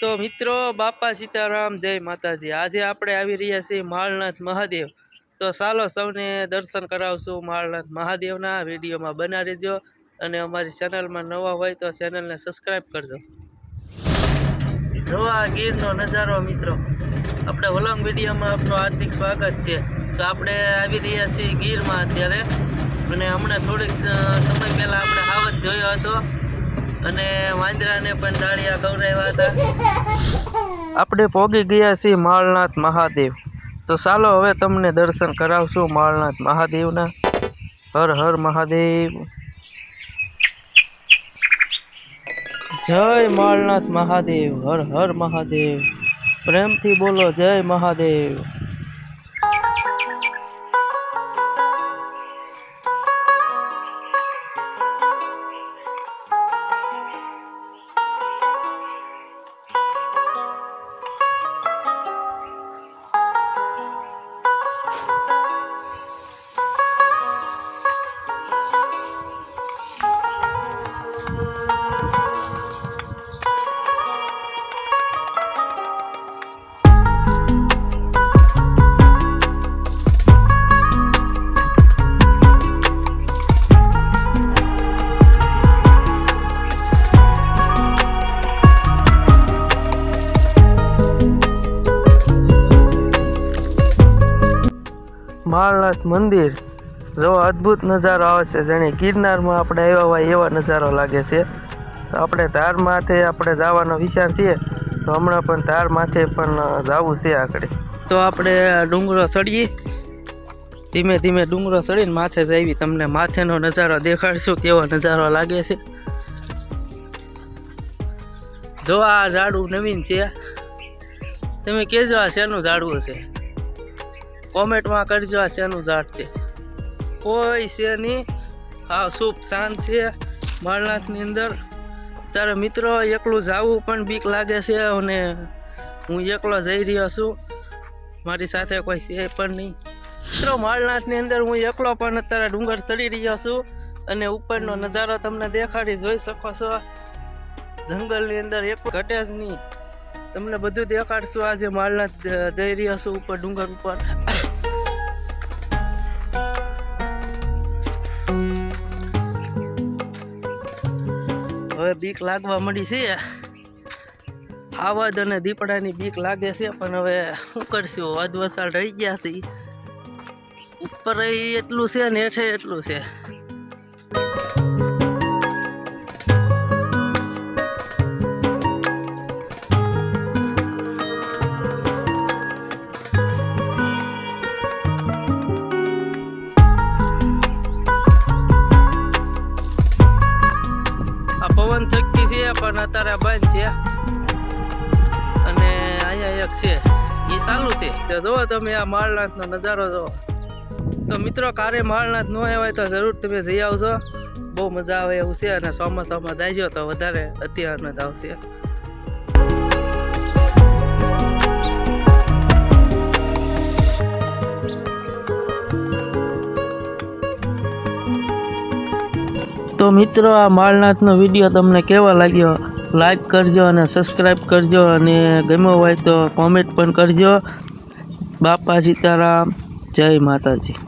તો મિત્રો, બાપા સીતારામ, જય માતાજી. આજે આપણે આવી રહ્યા છીએ માળનાથ મહાદેવ. તો ચાલો સૌને દર્શન કરાવશું માળનાથ મહાદેવના વિડીયોમાં. બના રહેજો અને અમારી ચેનલમાં નવા હોય તો ચેનલને સબસ્ક્રાઈબ કરજો. જોવા ગીરનો નજારો મિત્રો. આપણે વલંગ વિડીયોમાં આપનું હાર્દિક સ્વાગત છે. તો આપણે આવી રહ્યા છીએ ગીરમાં અત્યારે. અને હમણાં થોડીક સમય પહેલાં આપણે હાવત જોયો હતો. અને વાંદરાને પણ દાળિયા ખવડાવ્યા હતા. આપણે પોગી ગયા છીએ માળનાથ મહાદેવ. તો ચાલો હવે તમને દર્શન કરાવશું માળનાથ મહાદેવના. હર હર મહાદેવ. જય માળનાથ મહાદેવ. હર હર મહાદેવ. પ્રેમથી બોલો જય મહાદેવ. માળનાથ મંદિર. જો અદ્ભુત નજારો આવે છે જાણે ગિરનારમાં આપણે આવ્યા હોય એવા નજારો લાગે છે. તો આપણે ધાર માથે આપણે જવાનો વિચાર છે, તો હમણાં પણ ધાર માથે પણ જવું છે આગળ. તો આપણે ડુંગરો ચડીએ ધીમે ધીમે ડુંગરો ચડીને માથે જઈવી તમને માથેનો નજારો દેખાડશું કેવો નજારો લાગે છે. જો આ ઝાડું નવીન છે. તમે કહેજો આ શેનું ઝાડવું છે? કોમેન્ટમાં કરજો આ શેનું ઝાડ છે. કોઈ છે નહીં. આ શુભ શાંત છે માળનાથની અંદર. તારે મિત્રો એકલું જાવું પણ બીક લાગે છે અને હું એકલો જઈ રહ્યો છું. મારી સાથે કોઈ છે પણ નહીં. મિત્રો, માળનાથની અંદર હું એકલો પણ અત્યારે ડુંગર ચડી રહ્યો છું અને ઉપરનો નજારો તમને દેખાડી જોઈ શકો છો. જંગલની અંદર એક ઘટે જ નહીં. તમને બધું દેખાડશું. આજે માલના જઈ રહ્યો છું ઉપર ડુંગર ઉપર. હવે બીક લાગવા મળી છે. આવદ અને દીપડાની બીક લાગે છે, પણ હવે શું કરશું? વસાડ રહી ગયા છે. ઉપર એટલું છે ને, હેઠે એટલું છે. પવન ચક્કી છે, પણ અત્યારે બંધ છે. અને અહીંયા એક છે એ ચાલુ છે. તો જુઓ તમે આ માળનાથનો નજારો જુઓ. તો મિત્રો, કારે માળનાથ ન હોય તો જરૂર તમે જઈ આવજો. બહુ મજા આવે એવું છે અને ચોમાસામાં જાયજો તો વધારે અત્યારનો જ આવશે. તો મિત્રો, આ માળનાથનો વીડિયો તમને કેવો લાગ્યો? લાઈક કરજો અને સબસ્ક્રાઈબ કરજો અને ગમ્યો હોય તો કોમેન્ટ પણ કરજો. બાપા સીતારામ, જય માતાજી.